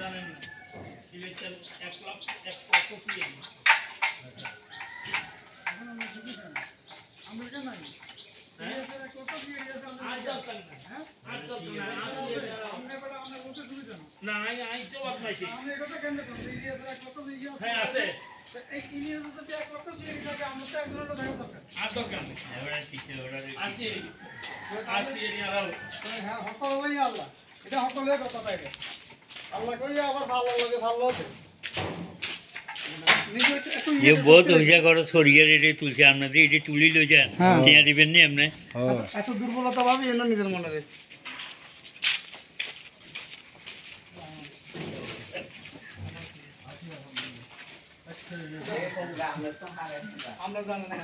জানেন না সিলেটের এক লাখ এক লক্ষ কি হ্যাঁ আর দরকার না আমি আমি তো বাদ পাইছি হ্যাঁ আছে আর দরকার নেই আছে আছে। এর আড়াল যে বহুত হইয়া করো সরিয়ে রেডে তুলছে আপনাদের এটি তুলি লই যান হ্যাঁ। টিয়া দিবেন নি আপনি এত দুর্বলতা ভাবি এর নিজের মনে রে আমরা জানি না।